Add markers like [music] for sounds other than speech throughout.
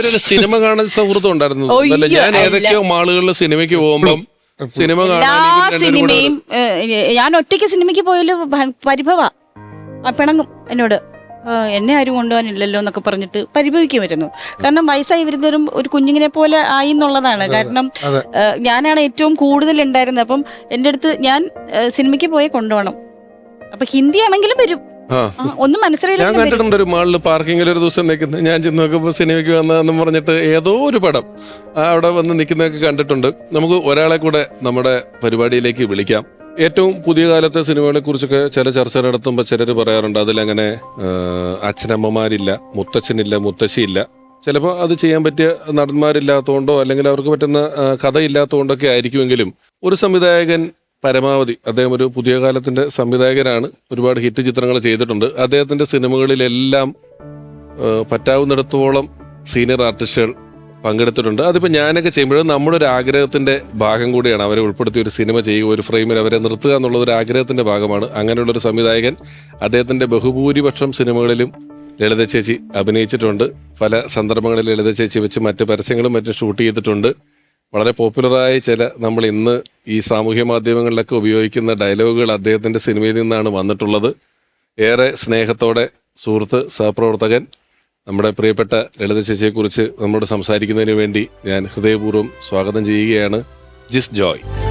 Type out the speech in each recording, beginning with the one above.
ഒരു സിനിമ കാണാൻ സൗഹൃദം ഉണ്ടായിരുന്നു അല്ല ഞാൻ. ഏതൊക്കെയോ മാളുകളിൽ സിനിമയ്ക്ക് പോകുമ്പം സിനിമ എല്ലാ സിനിമയും ഏഹ്, ഞാൻ ഒറ്റയ്ക്ക് സിനിമയ്ക്ക് പോയാലും ഭ- പരിഭവ. ആ, പിണങ്ങും എന്നോട്. ആ, എന്നെ ആരും കൊണ്ടുപോകാനില്ലല്ലോ എന്നൊക്കെ പറഞ്ഞിട്ട് പരിഭവിക്കുമായിരുന്നു. കാരണം വയസ്സായി വരുന്നവരും ഒരു കുഞ്ഞിങ്ങനെ പോലെ ആയി എന്നുള്ളതാണ്. കാരണം അതെ. ഞാനാണ് ഏറ്റവും കൂടുതൽ ഉണ്ടായിരുന്നത് അപ്പം എന്റെ അടുത്ത് ഞാൻ സിനിമയ്ക്ക് പോയി കൊണ്ടുപോകണം. അപ്പൊ ഹിന്ദി ആണെങ്കിലും വരും. ഒന്നും ഞാൻ മനസ്സിലായില്ലെങ്കിലും വരും കണ്ടിട്ടുണ്ട് ഒരു മാളിൽ പാർക്കിങ്ങിൽ ഒരു ദിവസം നിൽക്കുന്നത് ഞാൻ ചെന്ന് നോക്കുമ്പോൾ സിനിമയ്ക്ക് വന്നതെന്നും പറഞ്ഞിട്ട് ഏതോ ഒരു പടം ആ, അവിടെ വന്ന് നിൽക്കുന്നതൊക്കെ കണ്ടിട്ടുണ്ട്. നമുക്ക് ഒരാളെ കൂടെ നമ്മുടെ പരിപാടിയിലേക്ക് വിളിക്കാം. ഏറ്റവും പുതിയ കാലത്തെ സിനിമകളെ കുറിച്ചൊക്കെ ചില ചർച്ച നടത്തുമ്പോൾ ചിലർ പറയാറുണ്ട് അതിലങ്ങനെ ആ, അച്ഛനമ്മമാരില്ല മുത്തച്ഛനില്ല മുത്തശ്ശിയില്ല. ചിലപ്പോൾ അത് ചെയ്യാൻ പറ്റിയ നടന്മാരില്ലാത്തതുകൊണ്ടോ അല്ലെങ്കിൽ അവർക്ക് പറ്റുന്ന ആ, കഥയില്ലാത്തതുകൊണ്ടൊക്കെ ആയിരിക്കുമെങ്കിലും ഒരു സംവിധായകൻ പരമാവധി അദ്ദേഹം ഒരു പുതിയ കാലത്തിന്റെ സംവിധായകനാണ്. ഒരുപാട് ഹിറ്റ് ചിത്രങ്ങൾ ചെയ്തിട്ടുണ്ട്. അദ്ദേഹത്തിന്റെ സിനിമകളിലെല്ലാം പറ്റാവുന്നിടത്തോളം സീനിയർ ആർട്ടിസ്റ്റുകൾ പങ്കെടുത്തിട്ടുണ്ട്. അതിപ്പോൾ ഞാനൊക്കെ ചെയ്യുമ്പോഴും നമ്മുടെ ഒരു ആഗ്രഹത്തിന്റെ ഭാഗം കൂടിയാണ് അവരെ ഉൾപ്പെടുത്തി ഒരു സിനിമ ചെയ്യുക ഒരു ഫ്രെയിമിൽ അവരെ നിർത്തുക എന്നുള്ളത് ഒരു ആഗ്രഹത്തിന്റെ ഭാഗമാണ്. അങ്ങനെയുള്ള ഒരു സംവിധായകൻ അദ്ദേഹത്തിന്റെ ബഹുഭൂരിപക്ഷം സിനിമകളിലും ലളിത ചേച്ചി അഭിനയിച്ചിട്ടുണ്ട്. പല സന്ദർഭങ്ങളിൽ ലളിത ചേച്ചി വെച്ച് മറ്റ് പരസ്യങ്ങളും മറ്റും ഷൂട്ട് ചെയ്തിട്ടുണ്ട്. വളരെ പോപ്പുലറായ ചില നമ്മൾ ഇന്ന് ഈ സാമൂഹ്യ മാധ്യമങ്ങളിലൊക്കെ ഉപയോഗിക്കുന്ന ഡയലോഗുകൾ അദ്ദേഹത്തിന്റെ സിനിമയിൽ നിന്നാണ് വന്നിട്ടുള്ളത്. ഏറെ സ്നേഹത്തോടെ സുഹൃത്ത് സഹപ്രവർത്തകൻ നമ്മുടെ പ്രിയപ്പെട്ട ലളിത ചേച്ചിയെക്കുറിച്ച് നമ്മളോട് സംസാരിക്കുന്നതിന് വേണ്ടി ഞാൻ ഹൃദയപൂർവം സ്വാഗതം ചെയ്യുകയാണ്. ജിസ് ജോയ്.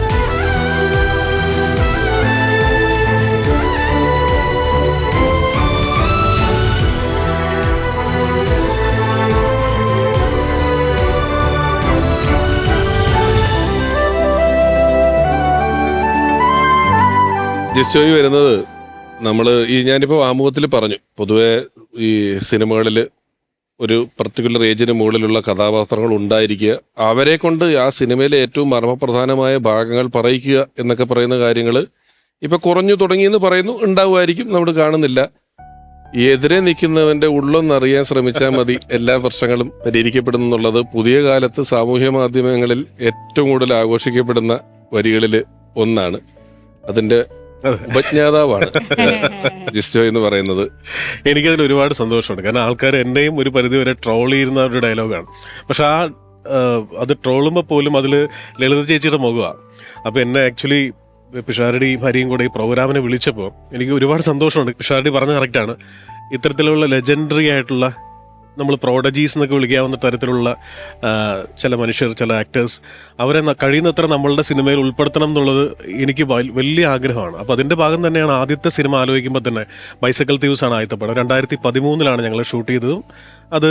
ജിസ് ജോയ് വരുന്നത് നമ്മൾ ഈ ഞാനിപ്പോൾ ആമുഖത്തിൽ പറഞ്ഞു. പൊതുവെ ഈ സിനിമകളിൽ ഒരു പർട്ടിക്കുലർ ഏജിന് മുകളിലുള്ള കഥാപാത്രങ്ങൾ ഉണ്ടായിരിക്കുക. അവരെ കൊണ്ട് ആ സിനിമയിലെ ഏറ്റവും മർമ്മപ്രധാനമായ ഭാഗങ്ങൾ പറയിക്കുക എന്നൊക്കെ പറയുന്ന കാര്യങ്ങൾ ഇപ്പോൾ കുറഞ്ഞു തുടങ്ങിയെന്ന് പറയുന്നു. ഉണ്ടാവുമായിരിക്കും. നമ്മൾ കാണുന്നില്ല. എതിരെ നിൽക്കുന്നവന്റെ ഉള്ളൊന്നറിയാൻ ശ്രമിച്ചാൽ മതി. എല്ലാ പ്രശ്നങ്ങളും പരിഹരിക്കപ്പെടുന്നു എന്നുള്ളത് പുതിയ കാലത്ത് സാമൂഹ്യ മാധ്യമങ്ങളിൽ ഏറ്റവും കൂടുതൽ ആഘോഷിക്കപ്പെടുന്ന വരികളിൽ ഒന്നാണ്. അതിന്റെ ഉപജ്ഞാതാവാണ്. [laughs] ജിസ്റ്റോ എന്ന് പറയുന്നത്. എനിക്കതിൽ ഒരുപാട് സന്തോഷമുണ്ട്. കാരണം ആൾക്കാർ എന്നെയും ഒരു പരിധി വരെ ട്രോൾ ചെയ്യുന്ന ഒരു ഡയലോഗാണ്. പക്ഷെ ആ അത് ട്രോളുമ്പോൾ പോലും അതിൽ ലളിത ചേച്ചിയുടെ മുഖമാണ് അപ്പോൾ എന്നെ ആക്ച്വലി പിഷാരടിയും ഹരിയും കൂടെ ഈ പ്രോഗ്രാമിനെ വിളിച്ചപ്പോൾ എനിക്ക് ഒരുപാട് സന്തോഷമുണ്ട്. പിഷാരടി പറഞ്ഞ കറക്റ്റാണ്. ഇത്തരത്തിലുള്ള ലെജൻഡറി ആയിട്ടുള്ള നമ്മൾ പ്രോഡജീസ് എന്നൊക്കെ വിളിക്കാവുന്ന തരത്തിലുള്ള ചില മനുഷ്യർ ചില ആക്ടേഴ്സ് അവരെ കഴിയുന്നത്ര നമ്മളുടെ സിനിമയിൽ ഉൾപ്പെടുത്തണം എന്നുള്ളത് എനിക്ക് വലിയ ആഗ്രഹമാണ്. അപ്പോൾ അതിന്റെ ഭാഗം തന്നെയാണ് ആദ്യത്തെ സിനിമ ആലോചിക്കുമ്പോൾ തന്നെ ബൈസൈക്കിൾ തീവ്സ് ആണ് ആദ്യത്തെ പടം. രണ്ടായിരത്തി പതിമൂന്നിലാണ് ഞങ്ങൾ ഷൂട്ട് ചെയ്തതും. അത്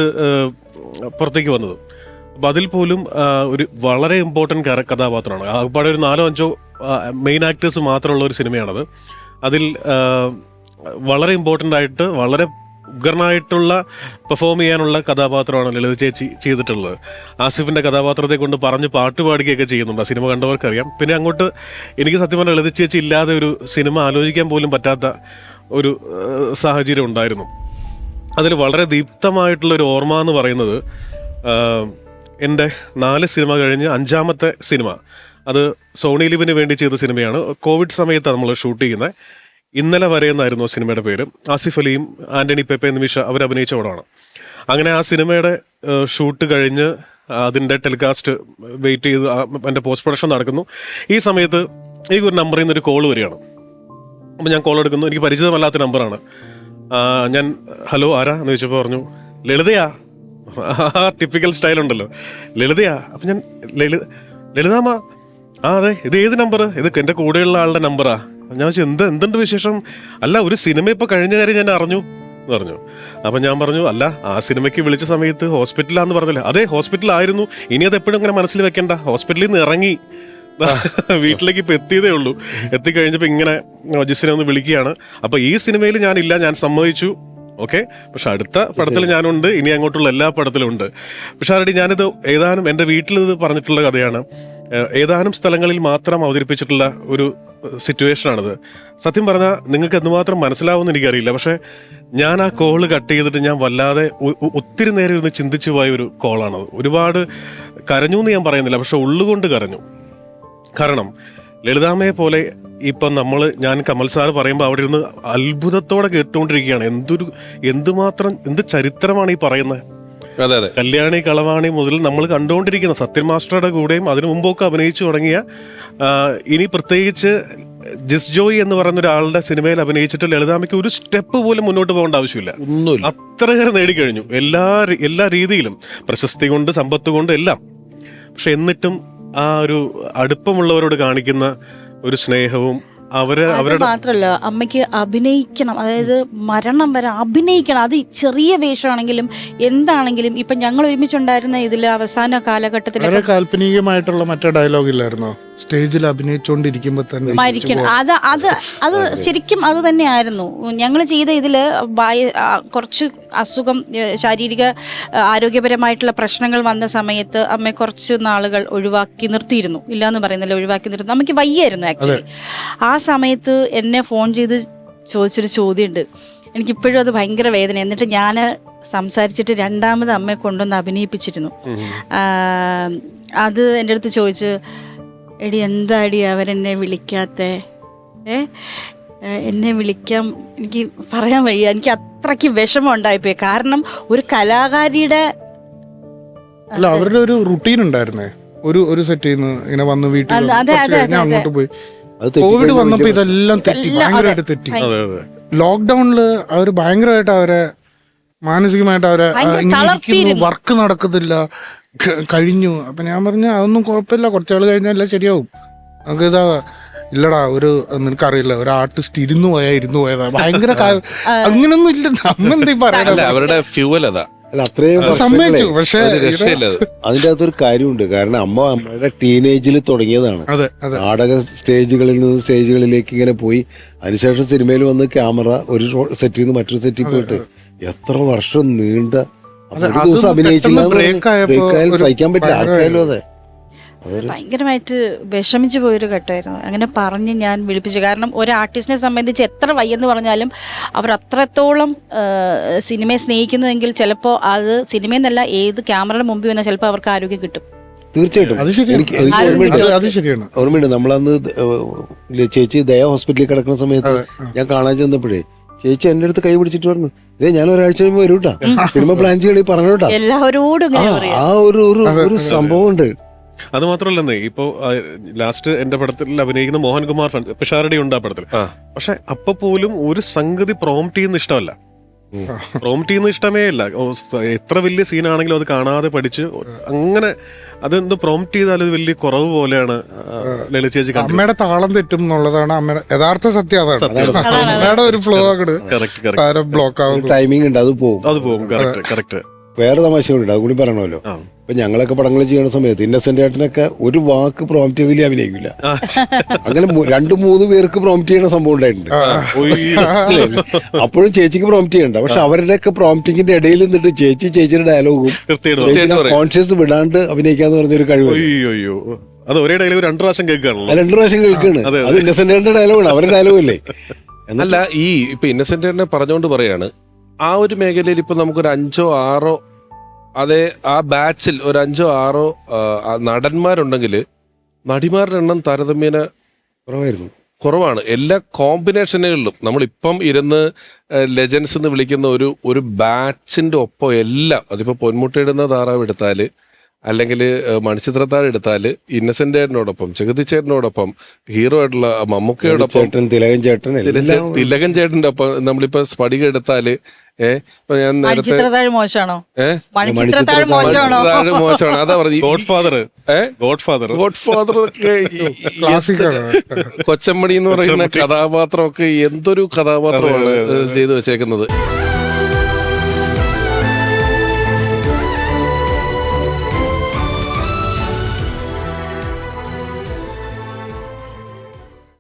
പുറത്തേക്ക് വന്നതും. അപ്പോൾ അതിൽ പോലും ഒരു വളരെ ഇമ്പോർട്ടന്റ് കഥാപാത്രമാണ്. ആകപ്പാടെ ഒരു നാലോ അഞ്ചോ മെയിൻ ആക്ടേഴ്സ് മാത്രമുള്ള ഒരു സിനിമയാണത്. അതിൽ വളരെ ഇമ്പോർട്ടന്റ് ആയിട്ട് വളരെ ഉഗ്രനായിട്ടുള്ള പെർഫോം ചെയ്യാനുള്ള കഥാപാത്രമാണ് ലളിത ചേച്ചി ചെയ്തിട്ടുള്ളത്. ആസിഫിന്റെ കഥാപാത്രത്തെ കൊണ്ട് പറഞ്ഞ് പാട്ട് പാടുകയൊക്കെ ചെയ്യുന്നുണ്ട്. ആ സിനിമ കണ്ടവർക്കറിയാം. പിന്നെ അങ്ങോട്ട് എനിക്ക് സത്യം പറഞ്ഞാൽ ലളിത ചേച്ചി ഇല്ലാതെ ഒരു സിനിമ ആലോചിക്കാൻ പോലും പറ്റാത്ത ഒരു സാഹചര്യം ഉണ്ടായിരുന്നു. അതിൽ വളരെ ദീപ്തമായിട്ടുള്ള ഒരു ഓർമ്മ എന്ന് പറയുന്നത് എന്റെ നാല് സിനിമ കഴിഞ്ഞ് അഞ്ചാമത്തെ സിനിമ. അത് സോണി ലിവിന് വേണ്ടി ചെയ്ത സിനിമയാണ്. കോവിഡ് സമയത്താണ് നമ്മൾ ഷൂട്ട് ചെയ്യുന്നത്. ഇന്നലെ വരെ എന്നായിരുന്നു ആ സിനിമയുടെ പേര്. ആസിഫ് അലിയും ആന്റണി പെപ്പെ നിമിഷ അവർ അഭിനയിച്ച പടമാണ്. അങ്ങനെ ആ സിനിമയുടെ ഷൂട്ട് കഴിഞ്ഞ് അതിന്റെ ടെലികാസ്റ്റ് വെയിറ്റ് ചെയ്ത് എന്റെ പോസ്റ്റ് പ്രൊഡക്ഷൻ നടക്കുന്നു. ഈ സമയത്ത് എനിക്കൊരു നമ്പറിൽ നിന്ന് ഒരു കോൾ വരികയാണ്. അപ്പം ഞാൻ കോൾ എടുക്കുന്നു. എനിക്ക് പരിചിതമല്ലാത്ത നമ്പറാണ് ഞാൻ ഹലോ ആരാ? എന്ന് ചോദിച്ചപ്പോൾ പറഞ്ഞു ലളിതയാ. ആ ടിപ്പിക്കൽ സ്റ്റൈൽ ഉണ്ടല്ലോ. ലളിതയാ. അപ്പം ഞാൻ ലളിത ലളിതാമ്മ. ആ അതെ ഇത് ഏത് നമ്പർ ഇത് എന്റെ കൂടെയുള്ള ആളുടെ നമ്പറാ ഞാൻ വെച്ചാൽ എന്ത് എന്തുണ്ട് വിശേഷം? അല്ല ഒരു സിനിമ ഇപ്പോൾ കഴിഞ്ഞ കാര്യം ഞാൻ അറിഞ്ഞു എന്ന് പറഞ്ഞു. അപ്പം ഞാൻ പറഞ്ഞു അല്ല ആ സിനിമയ്ക്ക് വിളിച്ച സമയത്ത് ഹോസ്പിറ്റലാന്ന് പറഞ്ഞില്ലേ? അതെ ഹോസ്പിറ്റലായിരുന്നു ഇനി അത് എപ്പോഴും അങ്ങനെ മനസ്സിൽ വെക്കണ്ട. ഹോസ്പിറ്റലിൽ നിന്ന് ഇറങ്ങി. [laughs] വീട്ടിലേക്ക് ഇപ്പൊ എത്തിയതേ ഉള്ളൂ. എത്തിക്കഴിഞ്ഞപ്പോ ഇങ്ങനെ ജിസിനെ ഒന്ന് വിളിക്കുകയാണ്. അപ്പൊ ഈ സിനിമയിൽ ഞാനില്ല ഞാൻ സമ്മതിച്ചു. ഓക്കെ? പക്ഷെ അടുത്ത പടത്തിൽ ഞാനുണ്ട് ഇനി അങ്ങോട്ടുള്ള എല്ലാ പടത്തിലും ഉണ്ട്. പക്ഷെ ആരടി ഞാനിത് ഏതാനും എന്റെ വീട്ടിൽ ഇത് പറഞ്ഞിട്ടുള്ള കഥയാണ്. ഏതാനും സ്ഥലങ്ങളിൽ മാത്രം അവതരിപ്പിച്ചിട്ടുള്ള ഒരു സിറ്റുവേഷനാണിത്. സത്യം പറഞ്ഞാൽ നിങ്ങൾക്ക് എന്തുമാത്രം മനസ്സിലാവുമെന്ന് എനിക്കറിയില്ല. പക്ഷേ ഞാൻ ആ കോൾ കട്ട് ചെയ്തിട്ട് ഞാൻ വല്ലാതെ ഒത്തിരി നേരം ഇരുന്ന് ചിന്തിച്ചു പോയ ഒരു കോളാണത്. ഒരുപാട് കരഞ്ഞു എന്ന് ഞാൻ പറയുന്നില്ല പക്ഷെ ഉള്ളുകൊണ്ട് കരഞ്ഞു. കാരണം ലളിതാമ്മയെ പോലെ ഇപ്പം നമ്മൾ ഞാൻ കമൽ സാർ പറയുമ്പോൾ അവിടെ ഇരുന്ന് അത്ഭുതത്തോടെ കേട്ടുകൊണ്ടിരിക്കുകയാണ്. എന്തൊരു എന്തുമാത്രം എന്ത് ചരിത്രമാണ് ഈ പറയുന്നത്? അതെ അതെ. കല്യാണി കളവാണി മുതൽ നമ്മൾ കണ്ടുകൊണ്ടിരിക്കുന്ന സത്യൻ മാസ്റ്ററുടെ കൂടെയും അതിനു മുമ്പൊക്കെ അഭിനയിച്ചു തുടങ്ങിയ ഇനി പ്രത്യേകിച്ച് ജിസ് ജോയ് എന്ന് പറയുന്ന ഒരാളുടെ സിനിമയിൽ അഭിനയിച്ചിട്ട് ലളിതാമയ്ക്ക് ഒരു സ്റ്റെപ്പ് പോലും മുന്നോട്ട് പോകേണ്ട ആവശ്യമില്ല. ഒന്നുമില്ല. അത്രയേറെ നേടിക്കഴിഞ്ഞു. എല്ലാ എല്ലാ രീതിയിലും. പ്രശസ്തി കൊണ്ട് സമ്പത്ത് കൊണ്ട് എല്ലാം. പക്ഷെ എന്നിട്ടും ആ ഒരു അടുപ്പമുള്ളവരോട് കാണിക്കുന്ന ഒരു സ്നേഹവും അവർ അവരുടെ മാത്രല്ല അമ്മയ്ക്ക് അഭിനയിക്കണം അതായത് മരണം വരെ അഭിനയിക്കണം. അത് ചെറിയ വേഷമാണെങ്കിലും എന്താണെങ്കിലും ഇപ്പൊ ഞങ്ങൾ ഒരുമിച്ചുണ്ടായിരുന്ന ഇതിൽ അവസാന കാലഘട്ടത്തിൽ കാൽപ്പനികമായിട്ടുള്ള മറ്റേ ഡയലോഗ് ഇല്ലായിരുന്നോ? സ്റ്റേജിൽ അഭിനയിച്ചുകൊണ്ടിരിക്കുമ്പോൾ തന്നെ മരിക്കണം അത് അത് അത് ശരിക്കും അത് തന്നെയായിരുന്നു. ഞങ്ങൾ ചെയ്ത ഇതിൽ കുറച്ച് അസുഖം ശാരീരിക ആരോഗ്യപരമായിട്ടുള്ള പ്രശ്നങ്ങൾ വന്ന സമയത്ത് അമ്മയെ കുറച്ച് നാളുകൾ ഒഴിവാക്കി നിർത്തിയിരുന്നു. ഇല്ലാന്ന് പറയുന്നില്ല ഒഴിവാക്കി നിർത്തി. നമുക്ക് വയ്യായിരുന്നു ആക്ച്വലി ആ സമയത്ത് എന്നെ ഫോൺ ചെയ്ത് ചോദിച്ചൊരു ചോദ്യമുണ്ട് എനിക്കിപ്പോഴും അത് ഭയങ്കര വേദന എന്നിട്ട് ഞാൻ സംസാരിച്ചിട്ട് രണ്ടാമത് അമ്മയെ കൊണ്ടുവന്ന് അഭിനയിപ്പിച്ചിരുന്നു. അത് എന്റെ അടുത്ത് ചോദിച്ച് എടി എന്താടി അവരെന്നെ വിളിക്കാത്ത? ഏ? എന്നെ വിളിക്കാൻ എനിക്ക് പറയാൻ വയ്യ. എനിക്ക് അത്രയ്ക്ക് വിഷമം ഉണ്ടായിപ്പോയി കാരണം ഒരു കലാകാരിയുടെ അല്ല അവരുടെ ഒരു റുട്ടീൻ ഉണ്ടായിരുന്നേ. ഒരു ഒരു സെറ്റിൽ നിന്ന് ഇങ്ങനെ വന്ന് വീട്ടിൽ അതെ, അതെ, അതെ, കഴിഞ്ഞ് അതെ. അങ്ങോട്ട് പോയി. കോവിഡ് വന്നപ്പോ ഇതെല്ലാം തെറ്റി ഭയങ്കരമായിട്ട് തെറ്റി. അതെ അതെ. ലോക്ക്ഡൌണിൽ അവർ ഭയങ്കരമായിട്ട് അവരെ മാനസികമായിട്ട് അവരെ വർക്ക് നടക്കത്തില്ല. കഴിഞ്ഞു. അപ്പം ഞാൻ പറഞ്ഞു അതൊന്നും കുഴപ്പമില്ല. കുറച്ച് ആൾ കഴിഞ്ഞാൽ എല്ലാം ശരിയാവും. നമുക്ക് ഇതാ ഇല്ലടാ ഒരു നിനക്കറിയില്ല ഒരു ആർട്ടിസ്റ്റ് ഇരുന്നു പോയാ ഇരുന്നു പോയതാ ഭയങ്കര അങ്ങനൊന്നും ഇല്ല. നമ്മ എന്താ അല്ല പറയണത്? അവരുടെ ഫ്യൂവൽ അതാ. അല്ല അത്രയും സമ്മതിച്ചു. പക്ഷെ അകത്തൊരു കാര്യമുണ്ട്. കാരണം അമ്മ അമ്മയുടെ ടീനേജിൽ തുടങ്ങിയതാണ്. നാടക സ്റ്റേജുകളിൽ നിന്ന് സ്റ്റേജുകളിലേക്ക് ഇങ്ങനെ പോയി. അതിനുശേഷം സിനിമയിൽ വന്ന് ക്യാമറ ഒരു സെറ്റിൽ നിന്ന് മറ്റൊരു സെറ്റിൽ പോയിട്ട് എത്ര വർഷം നീണ്ട ഒരു ദിവസം അഭിനയിച്ചില്ല സഹിക്കാൻ പറ്റില്ല. ഭയങ്കര ആർക്കായാലും അതെ. ഭയങ്കരമായിട്ട് വിഷമിച്ചു പോയൊരു ഘട്ടമായിരുന്നു. അങ്ങനെ പറഞ്ഞ് ഞാൻ വിളിപ്പിച്ചു. കാരണം ഒരു ആർട്ടിസ്റ്റിനെ സംബന്ധിച്ച് എത്ര വയ്യെന്ന് പറഞ്ഞാലും അവർ അത്രത്തോളം സിനിമയെ സ്നേഹിക്കുന്നുവെങ്കിൽ ചിലപ്പോൾ അത് സിനിമയെന്നല്ല ഏത് ക്യാമറയുടെ മുമ്പിൽ വന്നാൽ ചിലപ്പോൾ അവർക്ക് ആരോഗ്യം കിട്ടും. തീർച്ചയായിട്ടും. ഓർമ്മയുണ്ട്. നമ്മളന്ന് ചേച്ചി ദയ ഹോസ്പിറ്റലിൽ കിടക്കുന്ന സമയത്ത് ഞാൻ കാണാൻ ചെന്നപ്പോഴേ ചേച്ചി എന്റെ അടുത്ത് കൈ പിടിച്ചിട്ട് പറഞ്ഞു ഇതേ ഞാൻ ഒരാഴ്ച കഴിയുമ്പോ വരൂട്ടാ സിനിമ പ്ലാൻ ചെയ്യണേ പറഞ്ഞു എല്ലാവരോടും ആ ഒരു ഒരു ഒരു സംഭവം ഉണ്ട് അത് മാത്രമല്ലെന്നേ ഇപ്പോ ലാസ്റ്റ് എന്റെ പടത്തിൽ അഭിനയിക്കുന്ന മോഹൻകുമാർ പിഷാരടി ഉണ്ട് ആ പടത്തിൽ. പക്ഷെ അപ്പൊ പോലും ഒരു സംഗതി പ്രോംപ്റ്റ് ചെയ്യുന്ന ഇഷ്ടമല്ല. പ്രോംപ്റ്റ് ചെയ്യുന്ന ഇഷ്ടമേ ഇല്ല. എത്ര വലിയ സീനാണെങ്കിലും അത് കാണാതെ പഠിച്ച് അങ്ങനെ അതെന്ത് പ്രോംപ്റ്റ് ചെയ്താൽ അത് വലിയ കുറവ് പോലെയാണ് ലളിത ചേച്ചി അമ്മയുടെ താളം തെറ്റും എന്നുള്ളതാണ് അമ്മയുടെ യഥാർത്ഥ സത്യം അതാണ്. അതാണ്. അമ്മയുടെ ഒരു ഫ്ലോ ബ്ലോക്ക് ആവുന്നു. ടൈമിംഗ് ഉണ്ട് അത് പോകും അത് പോകും കറക്റ്റ് കറക്റ്റ് വേറെ തമാശയുണ്ട് അത് കൂടി പറയണമല്ലോ ആ. ഇപ്പൊ ഞങ്ങളൊക്കെ പടങ്ങൾ ചെയ്യുന്ന സമയത്ത് ഇന്നസെന്റ് ഏട്ടനൊക്കെ ഒരു വാക്ക് പ്രോമിറ്റ് ചെയ്തില്ല അഭിനയിക്കില്ല. അങ്ങനെ രണ്ടു മൂന്ന് പേർക്ക് പ്രോമിറ്റ് ചെയ്യണ സംഭവം ഉണ്ടായിട്ടുണ്ട്. അപ്പോഴും ചേച്ചിക്ക് പ്രോംപ്റ്റ് ചെയ്യണ്ട. പക്ഷെ അവരുടെയൊക്കെ പ്രോമിറ്റിങ്ങിന്റെ ഇടയിൽ നിന്നിട്ട് ചേച്ചി ചേച്ചിയുടെ ഡയലോഗും കോൺഷ്യസ് വിടാണ്ട് അഭിനയിക്കാന്ന് പറഞ്ഞൊരു കഴിവ്. അത് ഒരേ ഡയലോഗ് രണ്ട് പ്രാവശ്യം കേൾക്കുകയാണല്ലോ അത് രണ്ടു പ്രാവശ്യം കേൾക്കുകയാണ് അത് ഇന്നസെന്റ് ഡയലോഗാണ് അവരുടെ ഡയലോഗല്ലേ അല്ല? ഈ ഇപ്പൊ ഇന്നസെന്റ് പറഞ്ഞുകൊണ്ട് പറയാണ് ആ ഒരു മേഖലയിൽ ഇപ്പൊ നമുക്കൊരു അഞ്ചോ ആറോ അതേ ആ ബാച്ചിൽ ഒരു അഞ്ചോ ആറോ നടന്മാരുണ്ടെങ്കിൽ നടിമാരുടെ എണ്ണം താരതമ്യേന കുറവായിരുന്നു. കുറവാണ്. എല്ലാ കോമ്പിനേഷനുകളിലും നമ്മളിപ്പം ഇരുന്ന് ലെജൻസ് എന്ന് വിളിക്കുന്ന ഒരു ഒരു ബാച്ചിന്റെ ഒപ്പം എല്ലാം അതിപ്പോൾ പൊന്മുട്ടയിടുന്ന താറാവ് എടുത്താൽ അല്ലെങ്കിൽ മണിച്ചിത്രത്താഴ് എടുത്താൽ ഇന്നസെന്റ് ചേട്ടനോടൊപ്പം ജഗതി ചേട്ടനോടൊപ്പം ഹീറോ ആയിട്ടുള്ള മമ്മൂക്കയോടൊപ്പം തിലകൻ ചേട്ടൻ തിലകൻ ചേട്ടന്റെ ഒപ്പം നമ്മളിപ്പോൾ സ്ഫടിക എടുത്താൽ ഏഹ് ഇപ്പൊ ഞാൻ നേരത്തെ മണിച്ചിത്രത്താഴ് മോശമാണോ? ഏഹ് മണിച്ചിത്രത്താഴ് മോശമാണോ? താഴ് മോശമാണ്. അതാ പറഞ്ഞു ഗോഡ് ഫാദർ ഏ? ഗോഡ് ഫാദർ ഗോഡ് ഫാദർ ഒക്കെ ഈ- [laughs] ഈ ക്ലാസിക് ആണ് [laughs] കൊച്ചമ്മണി എന്ന് പറയുന്ന കഥാപാത്രമൊക്കെ എന്തൊരു കഥാപാത്രമാണ് ചെയ്തു വെച്ചേക്കുന്നത്.